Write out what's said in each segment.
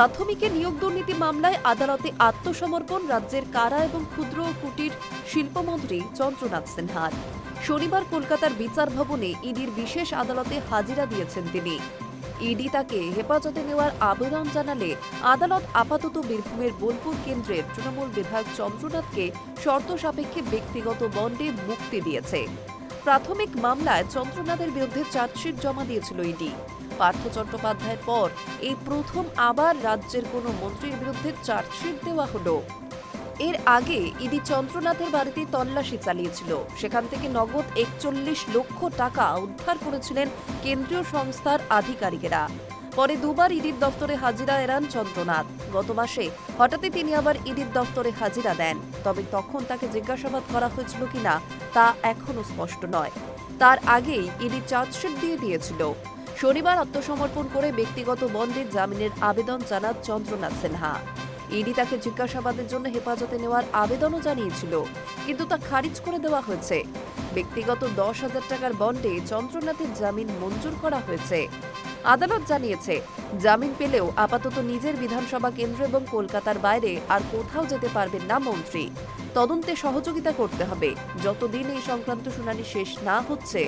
প্রাথমিকে নিয়োগ দুর্নীতি মামলায় আদালতে আত্মসমর্পণ রাজ্যের কারা এবং ক্ষুদ্র ও কুটির শিল্পমন্ত্রী চন্দ্রনাথ সিনহার। শনিবার কলকাতার বিচার ভবনে ইডির বিশেষ আদালতে হাজিরা দিয়েছেন তিনি। ইডি তাকে হেফাজতে নেওয়ার আবেদন জানালে আদালত আপাতত বীরভূমের বোলপুর কেন্দ্রের তৃণমূল বিধায়ক চন্দ্রনাথকে শর্ত সাপেক্ষে ব্যক্তিগত বন্ডে মুক্তি দিয়েছে। প্রাথমিক মামলায় চন্দ্রনাথের বিরুদ্ধে চার্জশিট জমা দিয়েছিল ইডি। পার্থ চট্টোপাধ্যায়ের পর এই প্রথম আবার রাজ্যের কোনো মন্ত্রীর বিরুদ্ধে চার্জশিট দেওয়া হলো। এর আগে ইডি চন্দ্রনাথের বাড়িতে তল্লাশি চালিয়েছিল। সেখান থেকে নগদ একচল্লিশ লক্ষ টাকা উদ্ধার করেছিলেন কেন্দ্রীয় সংস্থার আধিকারিকেরা। পরে দুবার ইডির দপ্তরে হাজিরা এড়ান চন্দ্রনাথ। গত মাসে হঠাৎই তিনি আবার ইডির দপ্তরে হাজিরা দেন। তবে তখন তাকে জিজ্ঞাসাবাদ করা হয়েছিল কিনা তা এখনও স্পষ্ট নয়। তার আগেই ইডি চার্জশিট দিয়ে দিয়েছিল। শনিবার আত্মসমর্পণ করে ব্যক্তিগত বন্ডে জামিনের আবেদন জানান চন্দ্রনাথ সিনহা। ইডি তাকে জিজ্ঞাসাবাদের জন্য হেফাজতে নেওয়ার আবেদনও জানিয়েছিল, কিন্তু তা খারিজ করে দেওয়া হয়েছে। ব্যক্তিগত দশ হাজার টাকার বন্ডে চন্দ্রনাথের জামিন মঞ্জুর করা হয়েছে। আদালত জানিয়েছে, জামিন পেলেও আপাতত নিজের বিধানসভা কেন্দ্র এবং কলকাতার বাইরে আর কোথাও যেতে পারবেন না মন্ত্রী। তদন্তে সহযোগিতা করতে হবে। যতদিন এই সংক্রান্ত শুনানি শেষ না হচ্ছে,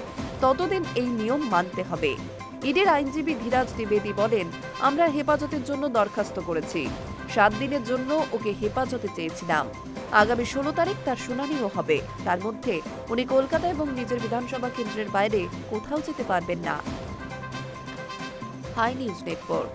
ততদিন এই নিয়ম মানতে হবে। ইডির আইনজীবী ধীরাজ দ্বিবেদী বলেন, আমরা হেফাজতের জন্য দরখাস্ত করেছি। সাত দিনের জন্য ওকে হেফাজতে চেয়েছিলাম। আগামী ষোলো তারিখ তার শুনানিও হবে। তার মধ্যে উনি কলকাতা এবং নিজের বিধানসভা কেন্দ্রের বাইরে কোথাও যেতে পারবেন না। High news network.